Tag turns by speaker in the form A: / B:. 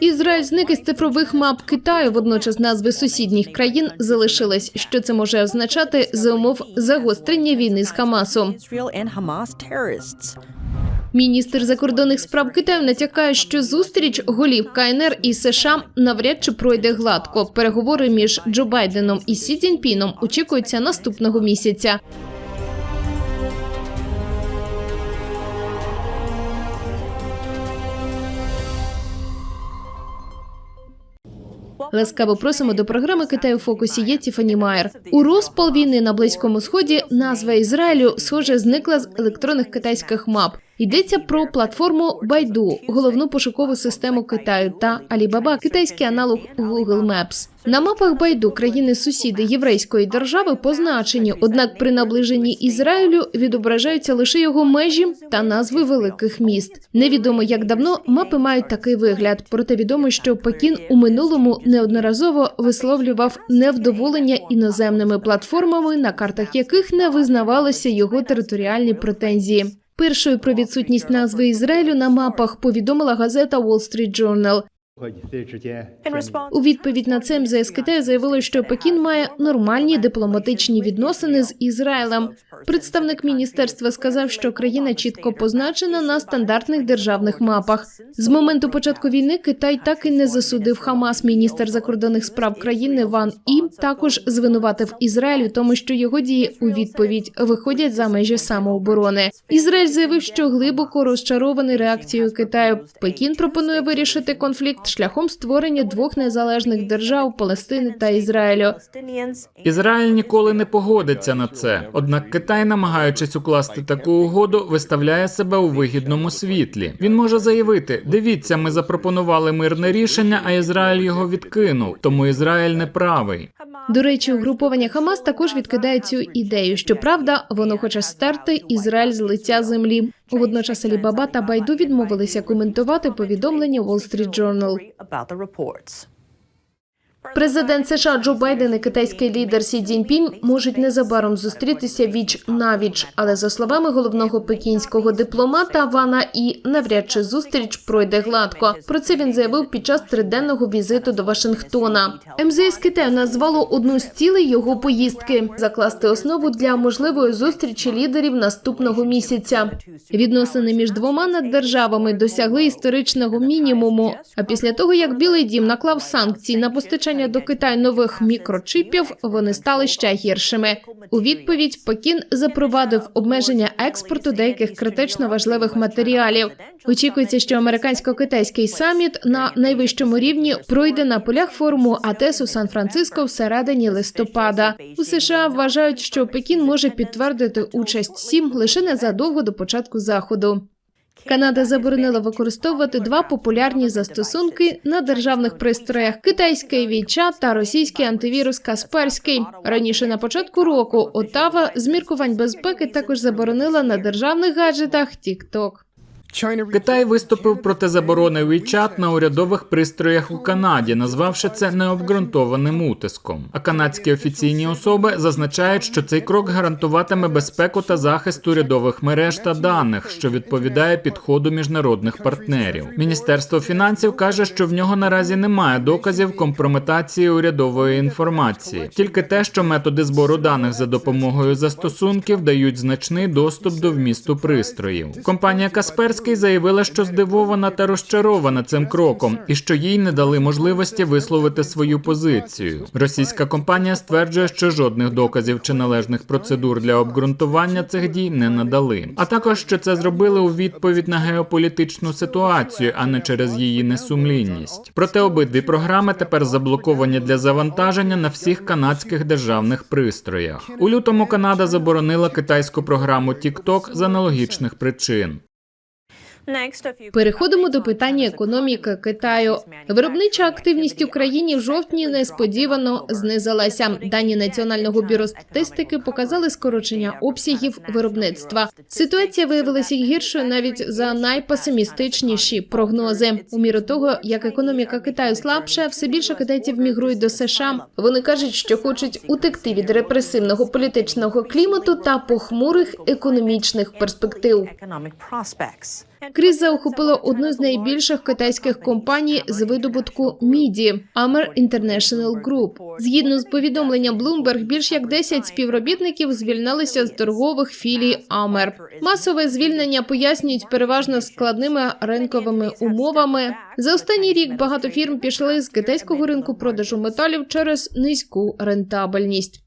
A: Ізраїль зник із цифрових мап Китаю. Водночас назви сусідніх країн залишились. Що це може означати за умов загострення війни з Хамасом? Міністр закордонних справ Китаю натякає, що зустріч голів КНР і США навряд чи пройде гладко. Переговори між Джо Байденом і Сі Цзіньпіном очікуються наступного місяця. Ласкаво просимо до програми Китаю фокусі. Є Тіфані Майер. У розпал війни на близькому сході назва Ізраїлю схоже зникла з електронних китайських мап. Йдеться про платформу Baidu, головну пошукову систему Китаю та Alibaba, китайський аналог Google Maps. На мапах Baidu країни-сусіди єврейської держави позначені, однак при наближенні Ізраїлю відображаються лише його межі та назви великих міст. Невідомо як давно мапи мають такий вигляд, проте відомо, що Пекін у минулому неодноразово висловлював невдоволення іноземними платформами, на картах яких не визнавалися його територіальні претензії. Першою про відсутність назви Ізраїлю на мапах повідомила газета Wall Street Journal у відповідь на це МЗС Китаю заявили, що Пекін має нормальні дипломатичні відносини з Ізраїлем. Представник міністерства сказав, що країна чітко позначена на стандартних державних мапах. З моменту початку війни Китай так і не засудив Хамас. Міністр закордонних справ країни Ван і також звинуватив Ізраїль у тому, що його дії у відповідь виходять за межі самооборони. Ізраїль заявив, що глибоко розчарований реакцією Китаю. Пекін пропонує вирішити конфлікт шляхом створення двох незалежних держав Палестини та Ізраїлю.
B: Ізраїль ніколи не погодиться на це. Однак Китай, намагаючись укласти таку угоду, виставляє себе у вигідному світлі. Він може заявити: дивіться, ми запропонували мирне рішення, а Ізраїль його відкинув. Тому Ізраїль не правий.
A: До речі, угруповання Хамас також відкидає цю ідею. Щоправда, воно хоче стерти Ізраїль з лиця землі. Водночас Алібаба та Байду відмовилися коментувати повідомлення Wall Street Journal. Президент США Джо Байден і китайський лідер Сі Цзіньпінь можуть незабаром зустрітися віч навіч, але за словами головного пекінського дипломата Вана І навряд чи зустріч пройде гладко. Про це він заявив під час триденного візиту до Вашингтона. МЗС Китаю назвало одну з цілей його поїздки закласти основу для можливої зустрічі лідерів наступного місяця. Відносини між двома наддержавами досягли історичного мінімуму. А після того, як Білий Дім наклав санкції на постачання до Китаю нових мікрочипів, вони стали ще гіршими. У відповідь Пекін запровадив обмеження експорту деяких критично важливих матеріалів. Очікується, що американсько-китайський саміт на найвищому рівні пройде на полях форуму АТЕС у Сан-Франциско всередині листопада. У США вважають, що Пекін може підтвердити участь сім лише незадовго до початку заходу. Канада заборонила використовувати два популярні застосунки на державних пристроях: китайський WeChat та російський антивірус Касперський. Раніше на початку року Отава з міркувань безпеки також заборонила на державних гаджетах TikTok.
B: Китай виступив проти заборони WeChat на урядових пристроях у Канаді, назвавши це необґрунтованим утиском. А канадські офіційні особи зазначають, що цей крок гарантуватиме безпеку та захист урядових мереж та даних, що відповідає підходу міжнародних партнерів. Міністерство фінансів каже, що в нього наразі немає доказів компрометації урядової інформації, тільки те, що методи збору даних за допомогою застосунків дають значний доступ до вмісту пристроїв. Компанія Касперський заявила, що здивована та розчарована цим кроком, і що їй не дали можливості висловити свою позицію. Російська компанія стверджує, що жодних доказів чи належних процедур для обґрунтування цих дій не надали. А також що це зробили у відповідь на геополітичну ситуацію, а не через її несумлінність. Проте обидві програми тепер заблоковані для завантаження на всіх канадських державних пристроях. У лютому Канада заборонила китайську програму TikTok з аналогічних причин.
A: Переходимо до питання економіки Китаю. Виробнича активність в країні в жовтні несподівано знизилася. Дані національного бюро статистики показали скорочення обсягів виробництва. Ситуація виявилася гіршою навіть за найпесимістичніші прогнози. У міру того, як економіка Китаю слабша, все більше китайців мігрують до США. Вони кажуть, що хочуть утекти від репресивного політичного клімату та похмурих економічних перспектив. Криза охопила одну з найбільших китайських компаній з видобутку міді Amer International Group. Згідно з повідомленням Bloomberg, більш як 10 співробітників звільнилися з торгових філій Amer. Масове звільнення пояснюють переважно складними ринковими умовами. За останній рік багато фірм пішли з китайського ринку продажу металів через низьку рентабельність.